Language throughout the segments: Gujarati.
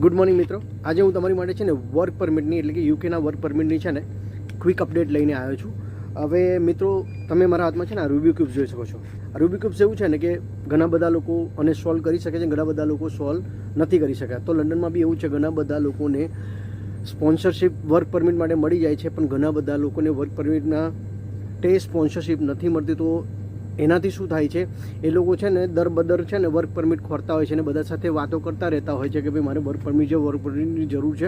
ગુડ મોર્નિંગ મિત્રો. આજે હું તમારી માટે છે ને વર્ક પરમિટની એટલે કે યુકેના વર્ક પરમિટની છે ને ક્વિક અપડેટ લઈને આવ્યો છું. હવે, મિત્રો, તમે મારા હાથમાં છે ને આ રૂબી ક્યુબ્સ જોઈ શકો છો. આ રૂબી ક્યુબ્સ એવું છે ને કે ઘણા બધા લોકો અને સોલ્વ કરી શકે છે, ઘણા બધા લોકો સોલ્વ નથી કરી શક્યા. તો લંડનમાં બી એવું છે, ઘણા બધા લોકોને સ્પોન્સરશિપ વર્ક પરમિટ માટે મળી જાય છે, પણ ઘણા બધા લોકોને વર્ક પરમિટના તે સ્પોન્સરશિપ નથી મળતી. તો એનાથી શું થાય છે? એ લોકો છે ને દર બદર છે ને વર્ક પરમિટ ખોરતા હોય છે ને બધા સાથે વાતો કરતા રહેતા હોય છે કે ભાઈ મારે વર્ક પરમિટ છે વર્ક પરમિટની જરૂર છે.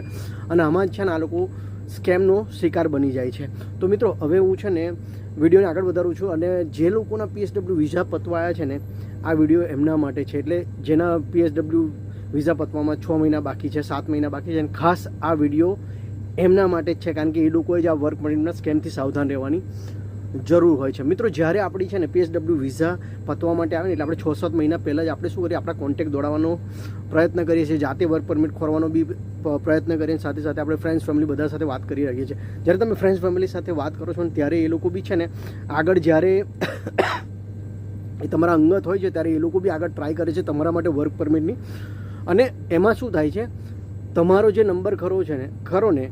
અને આમાં જ છે ને આ લોકો સ્કેમનો શિકાર બની જાય છે. તો મિત્રો, હવે હું છે ને વિડીયોને આગળ વધારું છું અને જે લોકોના પીએસડબલ્યુ વિઝા પતવાયા છે ને, આ વીડિયો એમના માટે છે. એટલે જેના પીએસડબલ્યુ વિઝા પતવામાં છ મહિના બાકી છે, સાત મહિના બાકી છે અને ખાસ આ વીડિયો એમના માટે જ છે. કારણ કે એ લોકોએ જ આ વર્ક પરમિટના સ્કેમથી સાવધાન રહેવાની. જરૂર હોય છે. મિત્રો, જ્યારે આપણી છે ને પીએસડબલ્યુ વિઝા પતવા માટે આવે ને એટલે આપણે છ સાત મહિના પહેલાં જ આપણે શું કરીએ, આપણા કોન્ટેક્ટ દોડાવવાનો પ્રયત્ન કરીએ છીએ. જાતે વર્ક પરમિટ ખોરવાનો બી પ્રયત્ન કરીએ સાથે સાથે આપણે ફ્રેન્ડ્સ ફેમિલી બધા સાથે વાત કરી રહીએ છીએ. જ્યારે તમે ફ્રેન્ડ્સ ફેમિલી સાથે વાત કરો છો ને ત્યારે એ લોકો બી છે ને આગળ જ્યારે એ તમારા અંગત હોય છે ત્યારે એ લોકો બી આગળ ટ્રાય કરે છે તમારા માટે વર્ક પરમિટની અને એમાં શું થાય છે? તમારો જે નંબર ખરો છે ને, ખરો ને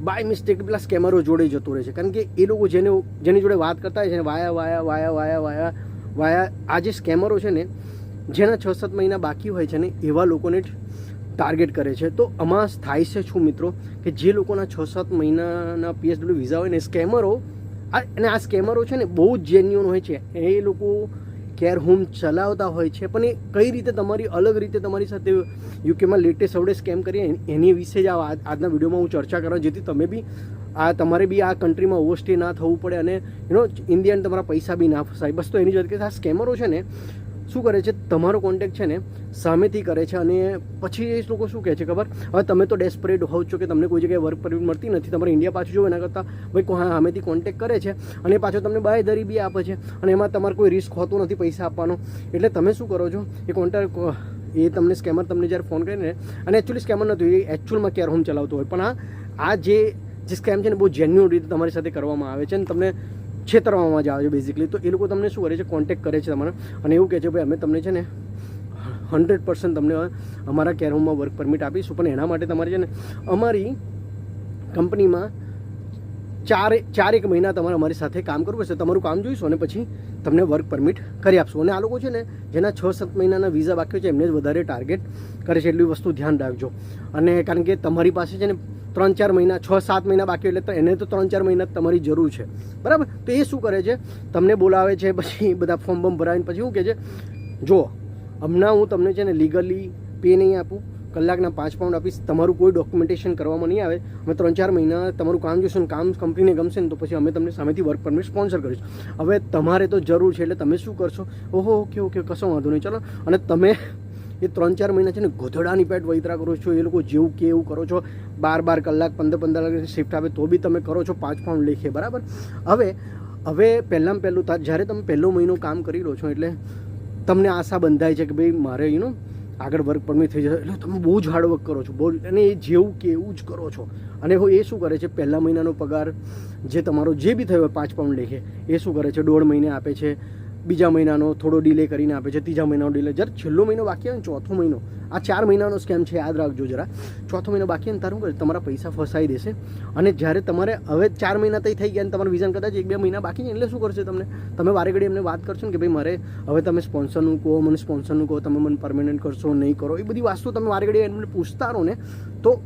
બાય મિસ્ટેક પેલા સ્કેમરો જોડે જતો રહે છે. કારણ કે એ લોકો જેને જેની જોડે વાત કરતા હોય છે વાયા વાયા વાયા વાયા વાયા વાયા, આ જે સ્કેમરો છે ને, જેના છ સાત મહિના બાકી હોય છે ને, એવા લોકોને જ ટાર્ગેટ કરે છે. તો આમાં થાય છે શું મિત્રો? કે જે લોકોના છ સાત મહિનાના પીએસડબલ્યુ વિઝા હોય ને સ્કેમરો અને આ સ્કેમરો છે ને, બહુ જ જેન્યુઅન હોય છે. એ લોકો કેર હોમ ચલાવતા હોય છે, પણ એ કઈ રીતે તમારી અલગ રીતે તમારી સાથે યુકેમાં લેટેસ્ટ અવડે સ્કેમ કરીએ, એની- વિશે જ આ આજના વિડીયોમાં હું ચર્ચા કરવા, જેથી તમે બી આ, તમારે બી આ કન્ટ્રીમાં ઓવરસ્ટે ના થવું પડે અને યુનો ઇન્ડિયન તમારા પૈસા બી ના ફસાય. બસ તો એની જ વાત કે આ સ્કેમરો છે ને શું કરે છે? તમારો કોન્ટેક છે ને સામેથી કરે છે અને પછી એ લોકો શું કહે છે ખબર? હવે તમે તો ડેસ્પરેટ હોવ છો કે તમને કોઈ જગ્યાએ વર્ક પરમિટ મળતી નથી. તમારે ઇન્ડિયા પાછું જો એના કરતાં ભાઈ હા સામેથી કોન્ટેક કરે છે અને પાછો તમને બાયદરી બી આપે છે અને એમાં તમારે કોઈ રિસ્ક હોતું નથી પૈસા આપવાનો. એટલે તમે શું કરો છો? એ કોન્ટેક એ તમને સ્કેમર તમને જ્યારે ફોન કરીને અને એકચ્યુઅલી સ્કેમર નથી, એ એકચ્યુઅલમાં કેર હોમ ચલાવતો હોય. પણ આ આ જે જે સ્કેમ છે ને બહુ જેન્યુઅન રીતે તમારી સાથે કરવામાં આવે છે અને તમને છેતરવામાં જ આવે છે બેઝિકલી તો એ લોકો તમને શું કરે છે કોન્ટેક્ટ કરે છે તમારે. અને એવું કહે છે, ભાઈ, અમે તમને છે ને હંડ્રેડ પર્સન્ટ તમને અમારા કેર વર્ક પરમિટ આપીશું, પણ એના માટે તમારે છે ને અમારી કંપનીમાં ચાર ચારેક મહિના તમારે અમારી સાથે કામ કરવું પડશે તમારું કામ જોઈશું અને પછી તમને વર્ક પરમિટ કરી આપશું. અને આ લોકો છે ને જેના છ, સાત મહિનાના વિઝા બાકી છે, એમને જ વધારે ટાર્ગેટ કરે છે. એટલી વસ્તુ ધ્યાન રાખજો. અને કારણ કે તમારી પાસે છે ને ત્રણ ચાર મહિના, છ, સાત મહિના બાકી એટલે એને તો ત્રણ ચાર મહિના તમારી જરૂર છે. બરાબર? તો એ શું કરે છે? તમને બોલાવે છે, પછી બધા ફોર્મ બમ ભરાવીને પછી શું કહે છે? જુઓ હમણાં હું તમને છે ને લીગલી પે નહીં આપું, કલાકના પાંચ પાઉન્ડ આપીશ, તમારું કોઈ ડોક્યુમેન્ટેશન કરવામાં નહીં આવે, અમે ત્રણ ચાર મહિના તમારું કામ જોશું ને કામ કંપનીને ગમશે ને તો પછી અમે તમને સામેથી વર્ક પરમિટ સ્પોન્સર કરીશું. હવે તમારે તો જરૂર છે એટલે તમે શું કરશો? ઓહો, ઓકે ઓકે, કશો વાંધો નહીં. ચલો, અને તમે એ ત્રણ ચાર મહિના છે ને ગોધડાની પેટ વૈતરા કરો છો, એ લોકો જેવું કે એવું કરો છો, બાર બાર કલાક, પંદર પંદર કલાક શિફ્ટ આવે તો બી તમે કરો છો, પાંચ પાઉન્ડ લેખે, બરાબર? હવે હવે પહેલાં પહેલું તા, જ્યારે તમે પહેલો મહિનો કામ કરી લો છો એટલે તમને આશા બંધાય છે કે ભાઈ મારે યુનો આગળ વર્ક પરમિટ થઈ જશે એટલે તમે બહુ જ હાર્ડવર્ક કરો છો, બહુ અને એ જેવું કે એવું જ કરો છો. અને એ શું કરે છે, પહેલા મહિનાનો પગાર જે તમારો જે બી થયો પાંચ પાઉન્ડ લેખે, એ શું કરે છે, દોઢ મહિને આપે છે બીજા મહિનાનો થોડો ડિલે કરીને આપે છે, ત્રીજા મહિનાનો ડિલે જ્યારે છેલ્લો મહિનો બાકી હોય ને, ચોથો મહિનો. આ ચાર મહિનાનો સ્કેમ છે, યાદ રાખજો જરા. ચોથો મહિનો બાકી અને તારું તમારા પૈસા ફસાઈ દેશે. અને જ્યારે તમારે હવે ચાર મહિના તઈ થઈ ગયા ને, તમારું વિઝન કદાચ એક બે મહિના બાકી છે, એટલે શું કરશે તમને? તમે વારે ઘડી એમને વાત કરશો ને કે ભાઈ, મારે હવે તમે સ્પોન્સરનું કહો, મને સ્પોન્સરનું કહો, તમે મને પરમેનન્ટ કરશો, નહીં કરો. એ બધી વાસ્તુ તમે વારે ઘડી એમને પૂછતા રહો ને, તો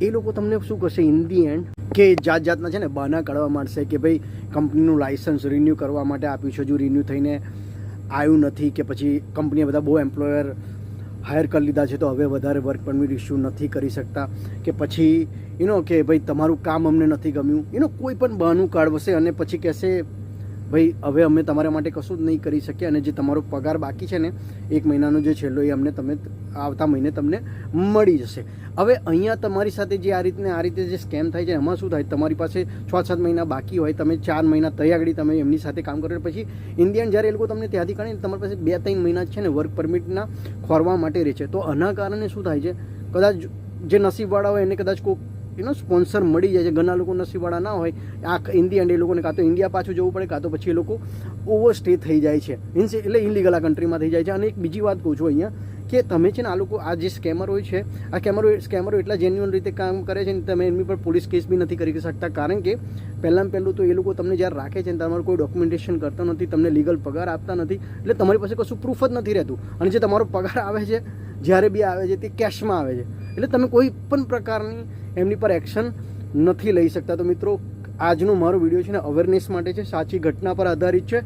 એ લોકો તમને શું કરશે? ઇન ધી એન્ડ કે જાત જાતના છે ને બહાના કાઢવા માંડશે કે ભાઈ કંપનીનું લાઇસન્સ રિન્યૂ કરવા માટે આપ્યું છે હજુ રિન્યૂ થઈને આવ્યું નથી કે પછી કંપનીએ બધા બહુ એમ્પ્લોયર હાયર કરી લીધા છે, તો હવે વધારે વર્ક પરમિટ ઇસ્યુ નથી કરી શકતા. કે પછી યુનો કે ભાઈ તમારું કામ અમને નથી ગમ્યું. યુનો કોઈ પણ બહાનું કાઢવશે અને પછી કહેશે ભાઈ, હવે અમે તમારા માટે કશું જ નહીં કરી શકીએ અને જે તમારો પગાર બાકી છે ને, એક મહિનાનો જે છેલ્લો એ અમને તમે આવતા મહિને તમને મળી જશે. હવે અહીંયા તમારી સાથે જે આ રીતને, આ રીતે જે સ્કેમ થાય છે, એમાં શું થાય? તમારી પાસે છ સાત મહિના બાકી હોય, તમે ચાર મહિના તૈયારી તમે એમની સાથે કામ કરો, પછી ઇન્ડિયન જ્યારે એ લોકો તમને ત્યાંથી કાઢે તમારી પાસે બે ત્રણ મહિના છે ને વર્ક પરમિટના ખોરવા માટે રહે છે. તો આના કારણે શું થાય છે? કદાચ જે નસીબવાળા હોય એને કદાચ કોઈ એનો સ્પોન્સર મળી જાય છે. ઘણા લોકો નસીબવાળા ના હોય. આ ઇન્ડિયા એ લોકોને કાં તો ઇન્ડિયા પાછું જવું પડે, કાં તો પછી એ લોકો ઓવર સ્ટે થઈ જાય છે. મીન્સ એટલે ઇલીગલ આ કન્ટ્રીમાં થઈ જાય છે. અને એક બીજી વાત કહું છું અહીંયા, કે તમે છે ને આ લોકો, આ જે સ્કેમર હોય છે, આ કેમરો સ્કેમરો એટલા જેન્યુઅન રીતે કામ કરે છે ને તમે એમની પર પોલીસ કેસ બી નથી કરી શકતા. કારણ કે પહેલાં પહેલું તો એ લોકો તમને જ્યારે રાખે છે ને તમારું કોઈ ડોક્યુમેન્ટેશન કરતા નથી, તમને લીગલ પગાર આપતા નથી, એટલે તમારી પાસે કશું પ્રૂફ જ નથી રહેતું. અને જે તમારો પગાર આવે છે, જ્યારે બી આવે છે, તે કેશમાં આવે છે. એટલે તમે કોઈ પણ પ્રકારની એમની પર એક્શન નથી લઈ શકતા. તો મિત્રો, આજનો મારો વીડિયો છે ને અવેરનેસ માટે છે, સાચી ઘટના પર આધારિત છે.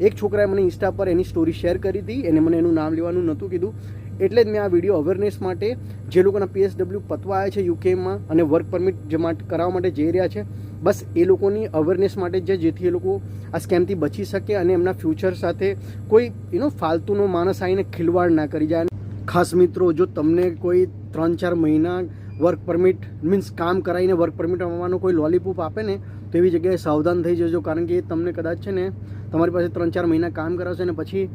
એક છોકરાએ મને ઇન્સ્ટા પર એની સ્ટોરી શેર કરી હતી, એને મને એનું નામ લેવાનું નહોતું કીધું. એટલે જ મેં આ વીડિયો અવેરનેસ માટે જે લોકોના પીએસડબલ્યુ પતવા આવ્યા છે યુકેમાં અને વર્ક પરમિટ જે કરાવવા માટે જઈ રહ્યા છે, બસ એ લોકોની અવેરનેસ માટે જ જેથી એ લોકો આ સ્કેમથી બચી શકે અને એમના ફ્યુચર સાથે કોઈ યુનો ફાલતુનો માણસ આવીને ખિલવાડ ના કરી જાય. ખાસ મિત્રો, જો તમને કોઈ ત્રણ ચાર મહિના વર્ક પરમિટ મીન્સ કામ કરાવીને વર્ક પરમિટ આવવાનો કોઈ લોલીપોપ આપે ને, તો એવી જગ્યાએ સાવધાન થઈ જજો. કારણ કે એ તમને કદાચ છે ને, તમારી પાસે ત્રણ ચાર મહિના કામ કરાવશે ને, પછી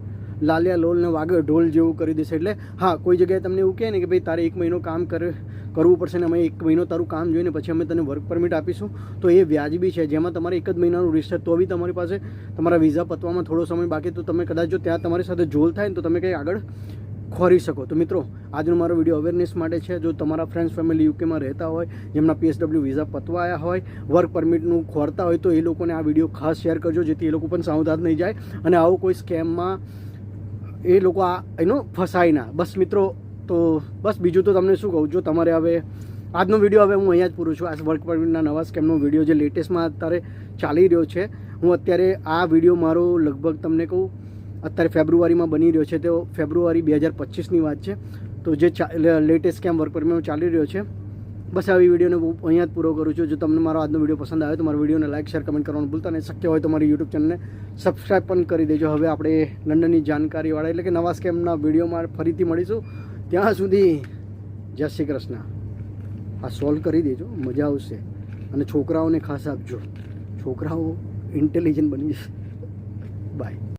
લાલિયા લોલને વાગે ઢોલ જેવું કરી દેશે. એટલે હા, કોઈ જગ્યાએ તમને એવું કહે ને કે ભાઈ, તારે એક મહિનો કામ કર, કરવું પડશે ને, અમે એક મહિનો તારું કામ જોઈને પછી અમે તને વર્ક પરમિટ આપીશું. તો એ વ્યાજબી છે. જેમાં તમારે એક જ મહિનાનું રિસ્ટર તો બી તમારી પાસે તમારા વિઝા પતવામાં થોડો સમય બાકી. તો તમે કદાચ જો ત્યાં તમારી સાથે જોલ થાય ને, તો તમે કંઈ આગળ ખોરી શકો. તો મિત્રો, આજનો મારો વીડિયો અવેરનેસ માટે છે, જો તમારા ફ્રેન્ડ્સ ફેમિલી યુકેમાં રહેતા હોય, જેમના પીએસડબલ્યુ વિઝા પતવાયા હોય વર્ક પરમિટનું ખોરતા હોય, તો એ લોકોને આ વીડિયો ખાસ શેર કરજો, જેથી એ લોકો પણ સાવધાન નહીં જાય. અને આવું કોઈ સ્કેમમાં એ લોકો આ, એનો ફસાય ના. બસ મિત્રો, તો બસ બીજું તો તમને શું કહું, જો તમારે હવે આજનો વીડિયો હવે હું અહીંયા જ પૂરું છું. આ વર્ક પરમિટના નવા સ્કેમનો વીડિયો જે લેટેસ્ટમાં અત્યારે ચાલી રહ્યો છે, હું અત્યારે આ વીડિયો મારો લગભગ તમને કહું અત્યારે ફેબ્રુઆરીમાં બની રહ્યો છે. તો ફેબ્રુઆરી બે હજાર પચીસની વાત છે. તો જે લેટેસ્ટ કેમ વર્ક પરમિટ ચાલી રહ્યો છે. બસ આવી વિડીયોને હું અહીંયા જ પૂરો કરું છું. જો તમને મારો આજનો વીડિયો પસંદ આવે તો મારા વિડીયોને લાઇક શેર કમેન્ટ કરવાનું ભૂલતા અને શક્ય હોય તો મારી યુટ્યુબ ચેનલને સબસ્ક્રાઈબ પણ કરી દેજો. હવે આપણે લંડનની જાણકારીવાળા એટલે કે નવા સ્કેમના વિડીયોમાં ફરીથી મળીશું. ત્યાં સુધી જય શ્રી કૃષ્ણ. આ સોલ્વ કરી દેજો. મજા આવશે. અને છોકરાઓને ખાસ આપજો. છોકરાઓ ઇન્ટેલિજન્ટ બની જશે. બાય